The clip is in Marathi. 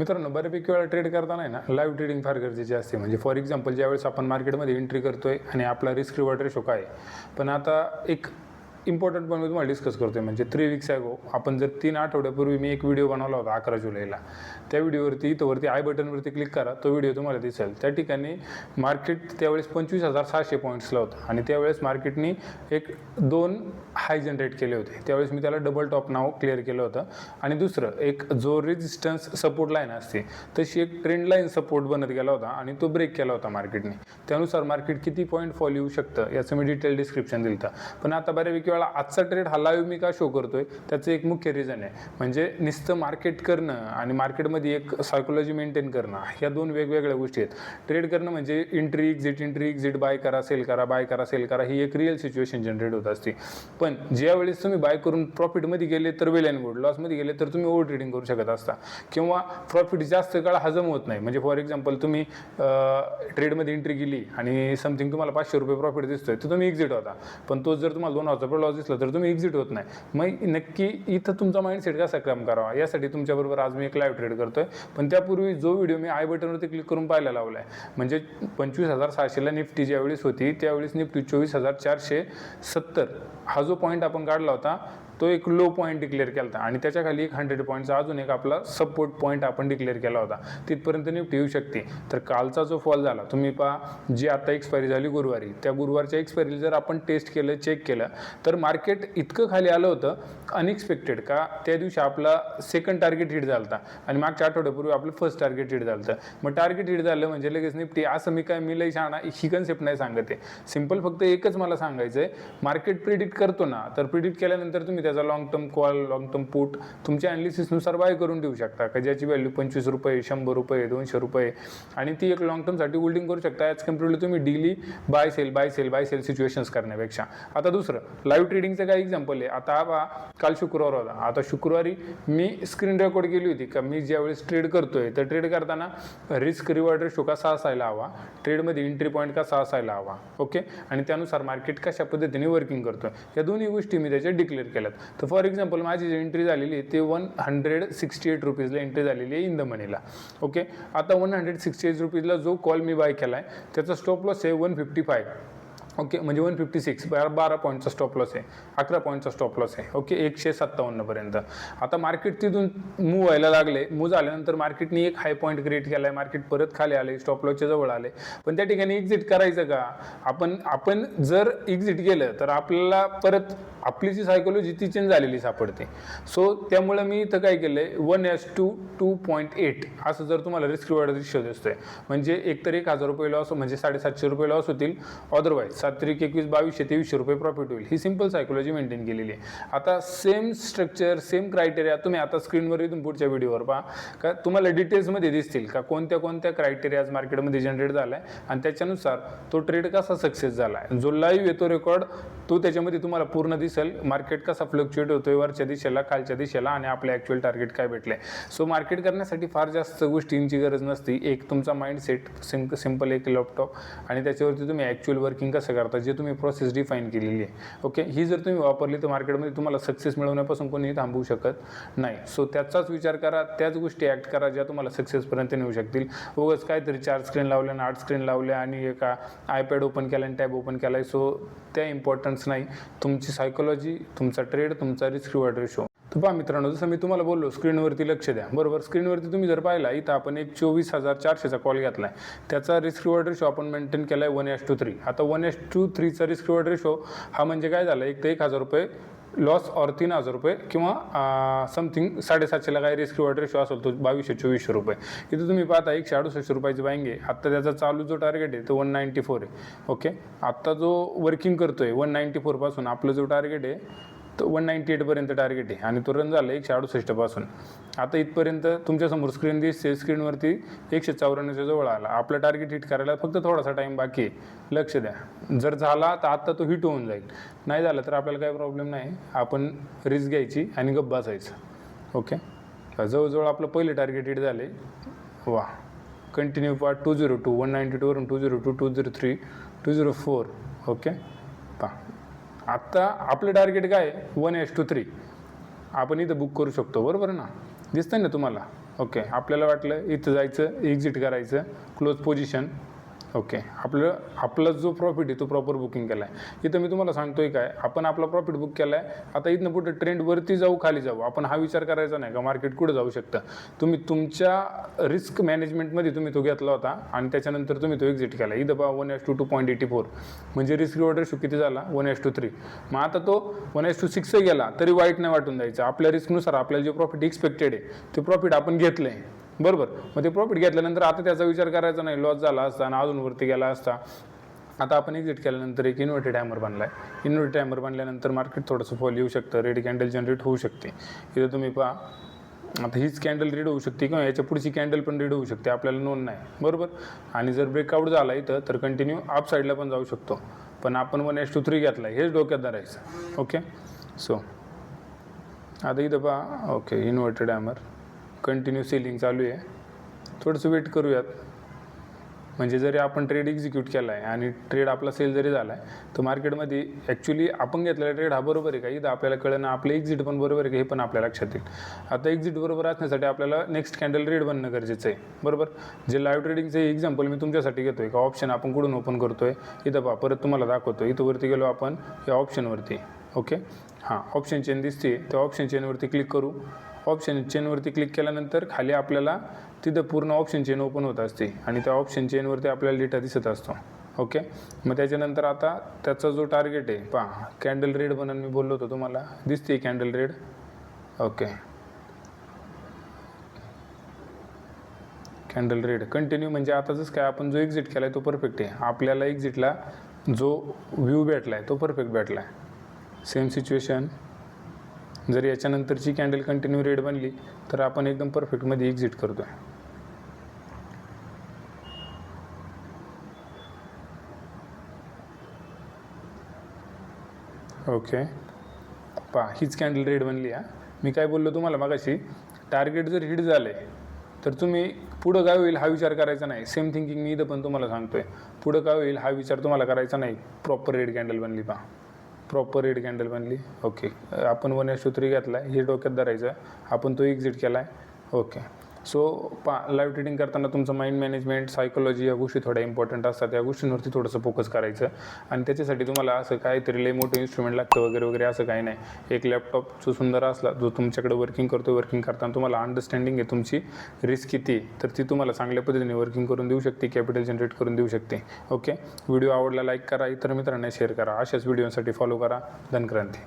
मित्रांनो बऱ्यापैकी वेळा ट्रेड करताना आहे ना लाईव्ह ट्रेडिंग फार गरजेची असते. म्हणजे फॉर एक्झाम्पल ज्यावेळेस आपण मार्केटमध्ये एंट्री करतोय आणि आपला रिस्क रिवॉर्ड रेशो काय आहे. पण आता एक इम्पॉर्टंट पॉईंट मी तुम्हाला डिस्कस करतोय. म्हणजे थ्री वीक्स अगो आपण जर तीन आठवड्यापूर्वी मी एक व्हिडिओ बनवला होता अकरा जुलैला. त्या व्हिडिओवरती इथं वरती आय बटनवरती क्लिक करा तो व्हिडिओ तुम्हाला दिसेल. त्या ठिकाणी मार्केट त्यावेळेस पंचवीस हजार सहाशे पॉईंट्सला होता. आणि त्यावेळेस मार्केटनी एक दोन हाय जनरेट केले होते. त्यावेळेस मी त्याला डबल टॉप नाव क्लिअर केलं होतं. आणि दुसरं एक जो रेजिस्टन्स सपोर्ट लाईन असते तशी एक ट्रेंड लाईन सपोर्ट बनत गेला होता आणि तो ब्रेक केला होता मार्केटने त्यानुसार मार्केट किती पॉईंट फॉल येऊ शकतं याचं मी डिटेल डिस्क्रिप्शन दिलं होतं पण आता बऱ्यापैकी वेळा आजचा ट्रेड हा मी का शो करतोय? त्याचं एक मुख्य रिझन आहे. म्हणजे नुसतं मार्केट करणं आणि मार्केटमध्ये एक सायकोलॉजी मेंटेन करणं ह्या दोन वेगवेगळ्या गोष्टी आहेत. ट्रेड करणं म्हणजे entry exit entry exit buy करा सेल करा बाय करा सेल करा ही एक रिअल सिच्युएशन जनरेट होत असते. पण ज्यावेळेस तुम्ही बाय करून प्रॉफिटमध्ये गेले तर वेल अँड गुड लॉसमध्ये गेले तर तुम्ही ओव्हर ट्रेडिंग करू शकत असता. किंवा प्रॉफिट जास्त काळ हजम होत नाही. म्हणजे फॉर एक्झाम्पल तुम्ही ट्रेडमध्ये एंट्री केली आणि समथिंग तुम्हाला पाचशे रुपये प्रॉफिट दिसतोय तर तुम्ही एक्झिट होता. पण तोच जर तुम्हाला दोन हजार लॉस दिसला तर तुम्ही एक्झिट होत नाही. मग नक्की इथं तुमचा माइंडसेट कसा काम करावा? यासाठी तुमच्याबरोबर आज मी एक लाईव्ह ट्रेड करतोय. पण त्यापूर्वी जो व्हिडिओ मी आय बटनवरती क्लिक करून पाहायला लावला आहे म्हणजे पंचवीस हजार सहाशेला निफ्टी ज्यावेळेस होती त्यावेळेस निफ्टी चोवीस हजार चारशे सत्तर. हा जो पॉईंट आपण काढला होता तो एक लो पॉईंट डिक्लेअर केला होता आणि त्याच्याखाली एक हंड्रेड पॉईंटचा अजून एक आपला सपोर्ट पॉईंट आपण डिक्लेअर केला होता. तिथपर्यंत निफ्टी येऊ शकते. तर कालचा जो फॉल झाला तुम्ही पहा जी आता एक्सपायरी झाली गुरुवारी त्या गुरुवारच्या एक्सपायरीला जर आपण टेस्ट केलं चेक केलं तर मार्केट इतकं खाली आलं होतं अनएक्सपेक्टेड का त्या दिवशी आपला सेकंड टार्गेट हिट झाला होता आणि मागच्या आठवड्यापूर्वी आपलं फर्स्ट टार्गेट हिट झालं होतं मग टार्गेट हिट झालं म्हणजे लगेच निफ्टी असं मी काय मी लई शहाणा ही कन्सेप्ट नाही सांगत आहे. सिंपल फक्त एकच मला सांगायचं आहे मार्केट प्रिडिक्ट करतो ना तर प्रिडिक्ट केल्यानंतर तुम्ही त्याचा long term call long term put तुमच्या अनालिसिसनुसार बाय करून देऊ शकता. का ज्याची व्हॅल्यू पंचवीस रुपये शंभर रुपये दोनशे रुपये? आणि ती एक लॉंग टर्मसाठी होल्डिंग करू शकता. ॲज कम्पेअरली तुम्ही daily buy sell buy sell buy sell situations करण्यापेक्षा. आता दुसरं लाईव्ह ट्रेडिंगचं काय एक्झाम्पल आहे. आता हा पहा, काल शुक्रवार होता. आता शुक्रवारी मी स्क्रीन रेकॉर्ड केली होती. का मी ज्यावेळेस ट्रेड करतोय तर ट्रेड करताना रिस्क रिवॉर्ड रेशो कसा असायला हवा? ट्रेडमध्ये एंट्री पॉईंट कसा असायला हवा? ओके आणि त्यानुसार मार्केट कशा पद्धतीने वर्किंग करतोय? या दोन्ही गोष्टी मी त्याच्यात डिक्लेअर केल्यात. तर फॉर एक्झाम्पल माझी जी एंट्री झालेली आहे ते वन हंड्रेड सिक्स्टी एट रुपीजला एंट्री झालेली आहे इन द मनीला ओके आता वन हंड्रेड सिक्स्टी एट रुपीजला जो कॉल मी बाय केला आहे त्याचा स्टॉप लॉस आहे वन फिफ्टी फाय ओके म्हणजे वन फिफ्टी सिक्स बारा बारा पॉईंटचा स्टॉप लॉस आहे. अकरा पॉईंटचा स्टॉप लॉस आहे. ओके एकशे सत्तावन्नपर्यंत आता मार्केट तिथून मूव व्हायला लागले. मूव झाल्यानंतर मार्केटने एक हाय पॉईंट क्रिएट केला आहे मार्केट परत खाली आले स्टॉप लॉसच्या जवळ आले. पण त्या ठिकाणी एक्झिट करायचं का? आपण आपण जर एक्झिट केलं तर आपल्याला परत आपली जी सायकोलॉजी ती चेंज झालेली सापडते. सो त्यामुळे मी इथं काय केलं आहे one is to two point eight असं जर तुम्हाला रिस्क रिवॉर्ड रेशिओ दिसतोय म्हणजे एकतर एक हजार रुपये लॉस म्हणजे साडेसातशे रुपये लॉस होतील. अदरवाईज त्रिक एकवीस बावीसशे तेवीसशे रुपये प्रॉफिट होईल. ही सिंपल सायकोलॉजी मेंटेन केलेली आहे. आता सेम स्ट्रक्चर सेम क्रायटेरिया तुम्ही आता स्क्रीनवर इथून पुढच्या व्हिडिओवर पहा. का तुम्हाला डिटेल्समध्ये दिसतील का कोणत्या कोणत्या क्रायटेरिया आज मार्केटमध्ये जनरेट झाला आहे आणि त्याच्यानुसार तो ट्रेड कसा सक्सेस झाला आहे जो लाईव्ह येतो रेकॉर्ड तो त्याच्यामध्ये तुम्हाला पूर्ण दिसेल. मार्केट कसा फ्लक्च्युएट होतोय वरच्या दिशेला खालच्या दिशेला आणि आपल्या ॲक्च्युअल टार्गेट काय भेटले. सो मार्केट करण्यासाठी फार जास्त गोष्टींची गरज नसती. एक तुमचा माइंडसेट सिम सिंपल एक लॅपटॉप आणि त्याच्यावरती तुम्ही ॲक्च्युअल वर्किंग कसं करता जे तुम्ही प्रोसेस डिफाईन केलेली आहे. ओके ही जर तुम्ही वापरली तर मार्केटमध्ये तुम्हाला सक्सेस मिळवण्यापासून कोणीही थांबवू शकत नाही. सो त्याचाच विचार करा त्याच गोष्टी ॲक्ट करा ज्या तुम्हाला सक्सेसपर्यंत नेऊ शकतील. उगाच काहीतरी चार स्क्रीन लावल्या आणि आठ स्क्रीन लावल्या आणि एका आयपॅड ओपन केला आणि टॅब ओपन केला. आहे सो त्या इम्पॉर्टन्स नाही. तुमची सायकोलॉजी तुमचा ट्रेड तुमचा रिस्क रिवॉर्ड रेशो तर पहा मित्रांनो जसं मी तुम्हाला बोललो स्क्रीनवरती लक्ष द्या. बरोबर? स्क्रीनवरती तुम्ही जर पाहिला इथं आपण एक चोवीस हजार चारशेचा कॉल घेतला आहे. त्याचा रिस्क रिवॉर्ड रेशो आपण मेंटेन केला आहे वन एस टू थ्री आता वन एस टू थ्रीचा रिस्क रिवॉर्ड रेशो हा म्हणजे काय झाला? एक तर एक हजार रुपये लॉस और तीन हजार रुपये किंवा समथिंग साडेसातशेला काय रिस्क रिवॉर्ड रेशो असेल तो बावीसशे चोवीसशे रुपये. इथं तुम्ही पाहता एकशे अडुसष्ट रुपयाची बाईंग आहे. आत्ता त्याचा चालू जो टार्गेट आहे तो वन नाईन्टी फोर आहे. ओके आत्ता जो वर्किंग करतो आहे वन नाईन्टी फोरपासून आपलं जो टार्गेट आहे तर वन नाईन्टी एटपर्यंत टार्गेट आहे. आणि तो रन झाला एकशे अडुसष्टपासून आता इथपर्यंत तुमच्यासमोर स्क्रीन दिसते स्क्रीनवरती एकशे चौऱ्याण्णवच्या जवळ आला. आपलं टार्गेट हिट करायला फक्त थोडासा टाईम बाकी आहे. लक्ष द्या. जर झाला तर आत्ता तो हिट होऊन जाईल. नाही झालं तर आपल्याला काही प्रॉब्लेम नाही. आपण रिस्क घ्यायची आणि गप्प बसायचं. ओके जवळजवळ आपलं पहिलं टार्गेट हिट झाले. वा. Continue part two zero two one ninety टूवरून two zero two two zero three two zero four okay पा आत्ता आपलं टार्गेट काय? वन एस टू थ्री आपण इथं बुक करू शकतो. बरोबर ना? दिसतंय ना तुम्हाला? ओके आपल्याला वाटलं इथं जायचं एक्झिट करायचं क्लोज पोझिशन ओके. आपलं आपला जो प्रॉफिट आहे तो प्रॉपर बुकिंग केला आहे इथं मी तुम्हाला सांगतोय काय? आपण आपला प्रॉफिट बुक केला आहे आता इथनं पुढे ट्रेंड वरती जाऊ खाली जाऊ. आपण हा विचार करायचा नाही का? मार्केट कुठे जाऊ शकतं? तुम्ही तुमच्या रिस्क मॅनेजमेंटमध्ये तुम्ही तो घेतला होता आणि त्याच्यानंतर तुम्ही तो एक्झिट केला. इथं बा one is to two point eighty four म्हणजे रिस्क रिवॉर्ड रेशो किती झाला? वन एस टू थ्री मग आता तो वन एस टू सिक्स गेला तरी वाईट नाही वाटून जायचं आपल्या रिस्कनुसार आपल्याला जे प्रॉफिट एक्सपेक्टेड आहे ते प्रॉफिट आपण घेतलं आहे बरोबर. मग ते प्रॉफिट घेतल्यानंतर आता त्याचा विचार करायचा नाही. लॉस झाला असता आणि अजून वरती गेला असता. आता आपण एक्झिट केल्यानंतर एक इन्व्हर्टेड हॅमर बनला आहे इन्व्हर्टेड हॅमर बनल्यानंतर मार्केट थोडंसं फॉल येऊ शकतं. रेड कॅन्डल जनरेट होऊ शकते. इथं तुम्ही पहा. आता हीच कॅन्डल रीड होऊ शकते किंवा याच्या पुढची कॅन्डल पण रीड होऊ शकते. आपल्याला नोंद नाही. बरोबर? आणि जर ब्रेकआउट झाला इथं तर कंटिन्यू अप साईडला पण जाऊ शकतो. पण आपण वन एस टू थ्री घेतला हेच डोक्यात धरायचं. ओके सो आता इथं पहा. Okay inverted hammer continue selling चालू आहे. थोडंसं वेट करूयात. म्हणजे जरी आपण ट्रेड एक्झिक्यूट केला आहे आणि ट्रेड आपला सेल जरी झाला आहे तर मार्केटमध्ये ॲक्च्युली आपण घेतलेला ट्रेड हा बरोबर आहे का? इथं आपल्याला कळलं ना आपलं एक्झिट पण बरोबर आहे का? हे पण आपल्या लक्षात येईल. आता एक्झिट बरोबर असण्यासाठी आपल्याला नेक्स्ट कॅन्डल रेड बनणं गरजेचं आहे. बरोबर? जे लाईव्ह ट्रेडिंगचं एक्झाम्पल मी तुमच्यासाठी घेतो आहे का? ऑप्शन आपण कुठून ओपन करतो आहे इथं पहा परत तुम्हाला दाखवतो इथं वरती गेलो आपण या ऑप्शनवरती ओके? हां ऑप्शन चेन दिसते त्या ऑप्शन चेनवरती क्लिक करू. ऑप्शन चेनवरती क्लिक केल्यानंतर खाली आपल्याला तिथं पूर्ण ऑप्शन चेन ओपन होत असते आणि त्या ऑप्शन चेनवरती आपल्याला डेटा दिसत असतो. ओके? मग त्याच्यानंतर आता त्याचा जो टार्गेट आहे पहा कॅन्डल रेड बनून मी बोललो होतो तुम्हाला. दिसते candle red okay. Candle red continue म्हणजे आताच काय आपण जो एक्झिट केला आहे तो परफेक्ट आहे. आपल्याला एक्झिटला जो व्ह्यू भेटला आहे तो परफेक्ट भेटला आहे सेम सिच्युएशन. जर याच्यानंतरची कॅन्डल कंटिन्यू रेड बनली तर आपण एकदम परफेक्टमध्ये एक्झिट करतो आहे ओके. पहा हीच कॅन्डल रेड बनली आहे मी काय बोललो तुम्हाला मगाशी टार्गेट जर हिट झाले तर तुम्ही पुढं काय होईल हा विचार करायचा नाही. सेम थिंकिंग मी इथं पण तुम्हाला सांगतोय. पुढं काय होईल हा विचार तुम्हाला करायचा नाही. प्रॉपर रेड कॅन्डल बनली पहा. प्रॉपर रेड कॅन्डल बनली. ओके आपण वन एस टू थ्री घेतला आहे हे डोक्यात धरायचं. आपण तो एक्झिट केला आहे ओके सो पा लाईव्ह ट्रेडिंग करताना तुमचं माइंड मॅनेजमेंट सायकोलॉजी या गोष्टी थोड्या इम्पॉर्टंट असतात. या गोष्टींवरती थोडंसं फोकस करायचं. आणि त्याच्यासाठी तुम्हाला असं काहीतरी लई मोठं इन्स्ट्रुमेंट लागतं वगैरे वगैरे असं काही नाही. एक लॅपटॉप जो सुंदर असला जो तुमच्याकडे वर्किंग करतो वर्किंग करताना तुम्हाला अंडरस्टँडिंग आहे तुमची रिस्क किती आहे, तर ती तुम्हाला चांगल्या पद्धतीने वर्किंग करून देऊ शकते कॅपिटल जनरेट करून देऊ शकते. ओके व्हिडिओ आवडला लाईक करा. इतर मित्रांना शेअर करा. अशाच व्हिडिओसाठी फॉलो करा. धनक्रांती.